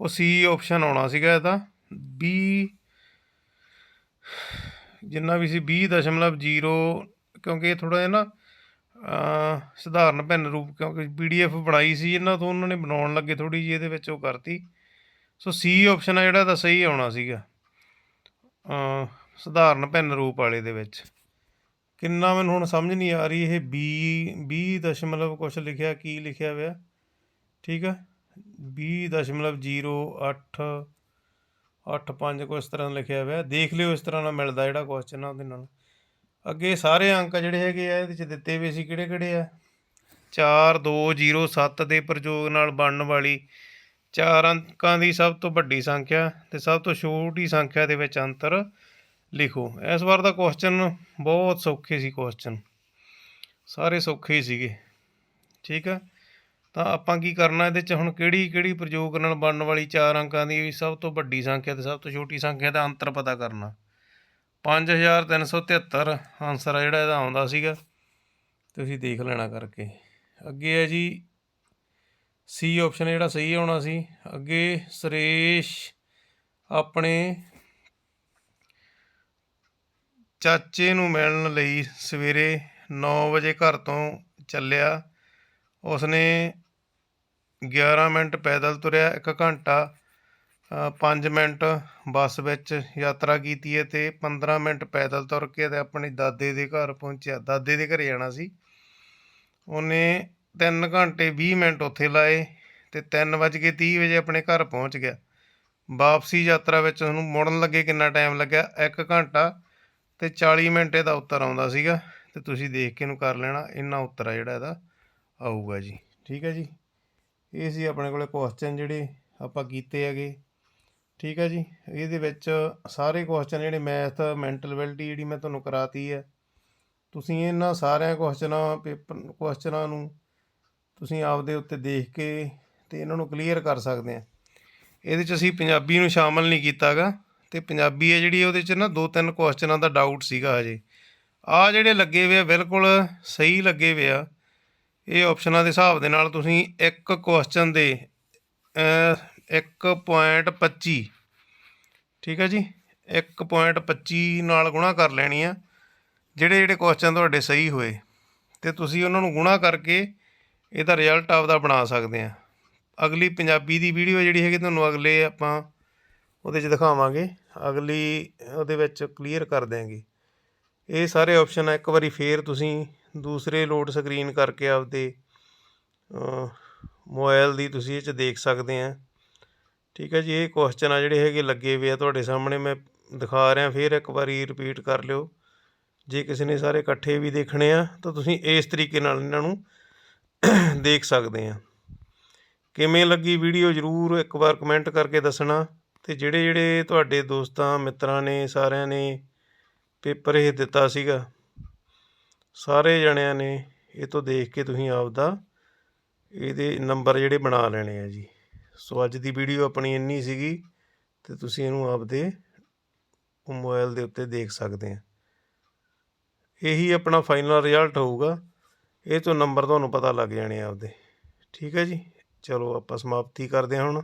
ਉਹ ਸੀ ਆਪਸ਼ਨ ਆਉਣਾ ਸੀਗਾ ਇਹਦਾ। 20 ਜਿੰਨਾ ਵੀ ਸੀ 20.0 ਕਿਉਂਕਿ ਇਹ ਥੋੜਾ ਜਿਹਾ ਨਾ ਸਧਾਰਨ ਭਿੰਨ ਰੂਪ ਕਿਉਂਕਿ ਪੀਡੀਐਫ ਬਣਾਈ ਸੀ, ਇਹਨਾਂ ਤੋਂ ਉਹਨਾਂ ਨੇ ਬਣਾਉਣ ਲੱਗੇ ਥੋੜੀ ਜਿਹੀ ਇਹਦੇ ਵਿੱਚ ਉਹ ਕਰਤੀ। ਸੋ ਸੀ ਆਪਸ਼ਨ ਆ ਜਿਹੜਾ ਤਾਂ ਸਹੀ ਆਉਣਾ ਸੀਗਾ। ਅਹ ਸਧਾਰਨ ਭਿੰਨ ਰੂਪ ਵਾਲੇ ਦੇ ਵਿੱਚ। ਕਿੰਨਾ ਮੈਨੂੰ ਹੁਣ ਸਮਝ ਨਹੀਂ ਆ ਰਹੀ, ਇਹ 20 20 ਦਸ਼ਮਲਵ ਕੁਛ ਲਿਖਿਆ, ਕੀ ਲਿਖਿਆ ਹੋਇਆ? ਠੀਕ ਆ? 20.08 85 ਕੁਛ ਇਸ ਤਰ੍ਹਾਂ ਲਿਖਿਆ ਹੋਇਆ। ਦੇਖ ਲਿਓ ਇਸ ਤਰ੍ਹਾਂ ਨਾਲ ਮਿਲਦਾ ਜਿਹੜਾ ਕੁਐਸਚਨ ਆ ਉਹਦੇ ਨਾਲ। ਅੱਗੇ ਸਾਰੇ ਅੰਕ ਜਿਹੜੇ ਹੈਗੇ ਆ, ਇਹਦੇ ਚ ਦਿੱਤੇ ਹੋਏ ਸੀ ਕਿਹੜੇ ਕਿਹੜੇ ਆ? 4 2 0 7 ਦੇ ਪ੍ਰਯੋਗ ਨਾਲ ਬਣਨ ਵਾਲੀ ਚਾਰ ਅੰਕਾਂ ਦੀ ਸਭ ਤੋਂ ਵੱਡੀ ਸੰਖਿਆ ਤੇ ਸਭ ਤੋਂ ਛੋਟੀ ਸੰਖਿਆ ਦੇ ਵਿੱਚ ਅੰਤਰ ਲਿਖੋ। ਇਸ ਵਾਰ ਦਾ ਕੁਐਸਚਨ ਬਹੁਤ ਸੌਖੇ ਸੀ ਕੁਐਸਚਨ ਸਾਰੇ ਸੌਖੇ ਹੀ ਸੀਗੇ। ਠੀਕ ਆ? ਤਾਂ ਆਪਾਂ ਕੀ ਕਰਨਾ ਇਹਦੇ ਚ? ਹੁਣ ਕਿਹੜੀ ਕਿਹੜੀ ਪ੍ਰਯੋਗ ਨਾਲ ਬਣਨ ਵਾਲੀ ਚਾਰ ਅੰਕਾਂ ਦੀ ਸਭ ਤੋਂ ਵੱਡੀ ਸੰਖਿਆ ਤੇ ਸਭ ਤੋਂ ਛੋਟੀ ਸੰਖਿਆ ਦਾ ਅੰਤਰ ਪਤਾ ਕਰਨਾ। 5373 ਆਨਸਰ ਆ ਜਿਹੜਾ ਇਹਦਾ ਆਉਂਦਾ ਸੀਗਾ। ਤੁਸੀਂ ਦੇਖ ਲੈਣਾ ਕਰਕੇ। ਅੱਗੇ ਹੈ ਜੀ ਸੀ ਆਪਸ਼ਨ ਜਿਹੜਾ ਸਹੀ ਆਉਣਾ ਸੀ। ਅੱਗੇ ਸੁਰੇਸ਼ ਆਪਣੇ ਚਾਚੇ ਨੂੰ ਮਿਲਣ ਲਈ ਸਵੇਰੇ 9 ਵਜੇ ਘਰ ਤੋਂ ਚੱਲਿਆ। ਉਸਨੇ 11 ਮਿੰਟ ਪੈਦਲ ਤੁਰਿਆ 1 ਘੰਟਾ ਪੰਜ ਮਿੰਟ ਬੱਸ ਵਿੱਚ ਯਾਤਰਾ ਕੀਤੀ ਹੈ ਅਤੇ 15 ਮਿੰਟ ਪੈਦਲ ਤੁਰ ਕੇ ਅਤੇ ਆਪਣੇ ਦਾਦੇ ਦੇ ਘਰ ਪਹੁੰਚਿਆ। ਦਾਦੇ ਦੇ ਘਰੇ ਜਾਣਾ ਸੀ। ਉਹਨੇ 3 ਘੰਟੇ 20 ਮਿੰਟ ਉੱਥੇ ਲਾਏ ਤੇ 3:30 ਵਜੇ ਆਪਣੇ ਘਰ ਪਹੁੰਚ ਗਿਆ। ਵਾਪਸੀ ਯਾਤਰਾ ਵਿੱਚ ਉਹਨੂੰ ਮੁੜਨ ਲੱਗੇ ਕਿੰਨਾ ਟਾਈਮ ਲੱਗਿਆ? 1 ਘੰਟਾ ਤੇ 40 ਮਿੰਟ ਇਹਦਾ ਉੱਤਰ ਆਉਂਦਾ ਸੀਗਾ ਤੇ ਤੁਸੀਂ ਦੇਖ ਕੇ ਇਹਨੂੰ ਕਰ ਲੈਣਾ। ਇੰਨਾ ਉੱਤਰ ਆ ਜਿਹੜਾ ਇਹਦਾ, ਆਊਗਾ ਜੀ। ਠੀਕ ਹੈ ਜੀ? ਇਹ ਸੀ ਆਪਣੇ ਕੋਲੇ ਕੁਐਸਚਨ ਜਿਹੜੇ ਆਪਾਂ ਕੀਤੇ ਹੈਗੇ। ਠੀਕ ਹੈ ਜੀ, ਇਹਦੇ ਵਿੱਚ ਸਾਰੇ ਕੁਐਸਚਨ ਜਿਹੜੇ ਮੈਥ ਮੈਂਟਲ ਐਬਿਲਿਟੀ ਜਿਹੜੀ ਮੈਂ ਤੁਹਾਨੂੰ ਕਰਾਤੀ ਹੈ, ਤੁਸੀਂ ਇਹਨਾਂ ਸਾਰਿਆਂ ਕੁਐਸਚਨਾਂ ਪੇਪਰ ਕੁਐਸਚਨਾਂ ਨੂੰ ਤੁਸੀਂ ਆਪਦੇ ਉੱਤੇ ਦੇਖ ਕੇ ਤੇ ਇਹਨਾਂ ਨੂੰ ਕਲੀਅਰ ਕਰ ਸਕਦੇ ਆ ਇਹਦੇ ਚ ਅਸੀਂ ਪੰਜਾਬੀ ਨੂੰ ਸ਼ਾਮਲ ਨਹੀਂ ਕੀਤਾਗਾ, ਤੇ ਪੰਜਾਬੀ ਹੈ ਜਿਹੜੀ ਉਹਦੇ ਚ ਨਾ ਦੋ ਤਿੰਨ ਕੁਐਸਚਨਾਂ ਦਾ ਡਾਊਟ ਸੀਗਾ ਹਜੇ। ਆ ਜਿਹੜੇ ਲੱਗੇ ਹੋਏ ਆ, ਬਿਲਕੁਲ ਸਹੀ ਲੱਗੇ ਹੋਏ ਆ, ਇਹ ਆਪਸ਼ਨਾਂ ਦੇ ਹਿਸਾਬ ਦੇ ਨਾਲ ਤੁਸੀਂ ਇੱਕ ਕੁਐਸਚਨ ਦੇ 1.25 ਠੀਕ ਹੈ ਜੀ? 1.25 ਨਾਲ ਗੁਣਾ ਕਰ ਲੈਣੀ ਆ। ਜਿਹੜੇ ਜਿਹੜੇ ਕੁਐਸਚਨ ਤੁਹਾਡੇ ਸਹੀ ਹੋਏ, ਤੇ ਤੁਸੀਂ ਉਹਨਾਂ ਨੂੰ ਗੁਣਾ ਕਰਕੇ ਇਹਦਾ ਰਿਜ਼ਲਟ ਆਪਦਾ ਬਣਾ ਸਕਦੇ ਆ। ਅਗਲੀ ਪੰਜਾਬੀ ਦੀ ਵੀਡੀਓ ਜਿਹੜੀ ਹੈਗੀ, ਤੁਹਾਨੂੰ ਅਗਲੇ ਆਪਾਂ ਉਹਦੇ 'ਚ ਦਿਖਾਵਾਂਗੇ। ਅਗਲੀ, ਉਹਦੇ ਵਿੱਚ ਕਲੀਅਰ ਕਰ ਦਿਆਂਗੇ। ਇਹ ਸਾਰੇ ਆਪਸ਼ਨ ਆ। ਇੱਕ ਵਾਰੀ ਫੇਰ ਤੁਸੀਂ ਦੂਸਰੇ ਲੋਡ ਸਕਰੀਨ ਕਰਕੇ ਆਪਦੇ ਮੋਬਾਈਲ ਦੀ ਤੁਸੀਂ ਇਹ 'ਚ ਦੇਖ ਸਕਦੇ ਆ। ਠੀਕ ਹੈ ਜੀ, ਇਹ ਕੁਐਸਚਨ ਆ ਜਿਹੜੇ ਹੈਗੇ ਲੱਗੇ ਹੋਏ ਆ ਤੁਹਾਡੇ ਸਾਹਮਣੇ, ਮੈਂ ਦਿਖਾ ਰਿਹਾ, ਫਿਰ ਇੱਕ ਵਾਰੀ ਰਿਪੀਟ ਕਰ ਲਿਓ। ਜੇ ਕਿਸੇ ਨੇ ਸਾਰੇ ਇਕੱਠੇ ਵੀ ਦੇਖਣੇ ਆ, ਤਾਂ ਤੁਸੀਂ ਇਸ ਤਰੀਕੇ ਨਾਲ ਇਹਨਾਂ ਨੂੰ ਦੇਖ ਸਕਦੇ ਆ। ਕਿਵੇਂ ਲੱਗੀ ਵੀਡੀਓ ਜਰੂਰ ਇੱਕ ਵਾਰ ਕਮੈਂਟ ਕਰਕੇ ਦੱਸਣਾ। ਤੇ ਜਿਹੜੇ ਜਿਹੜੇ ਤੁਹਾਡੇ ਦੋਸਤਾਂ, ਮਿੱਤਰਾਂ ਨੇ, ਸਾਰਿਆਂ ਨੇ ਪੇਪਰ ਇਹ ਦਿੱਤਾ ਸੀਗਾ, ਸਾਰੇ ਜਣਿਆਂ ਨੇ, ਇਹ ਤੋਂ ਦੇਖ ਕੇ ਤੁਸੀਂ ਆਪਦਾ ਇਹਦੇ ਨੰਬਰ ਜਿਹੜੇ ਬਣਾ ਲੈਣੇ ਆ ਜੀ। ਸੋ ਅੱਜ ਦੀ ਵੀਡੀਓ ਆਪਣੀ ਇੰਨੀ ਸੀਗੀ ਤੇ ਤੁਸੀਂ ਇਹਨੂੰ ਆਪਦੇ ਮੋਬਾਈਲ ਦੇ ਉੱਤੇ ਦੇਖ ਸਕਦੇ ਆ। ਇਹੀ ਆਪਣਾ ਫਾਈਨਲ ਰਿਜ਼ਲਟ ਹੋਊਗਾ। ਇਹ ਤੋਂ ਨੰਬਰ ਤੁਹਾਨੂੰ ਪਤਾ ਲੱਗ ਜਾਣੇ ਆਪਦੇ। ਠੀਕ ਹੈ ਜੀ? ਚਲੋ ਆਪਾਂ ਸਮਾਪਤੀ ਕਰਦੇ ਹਾਂ ਹੁਣ।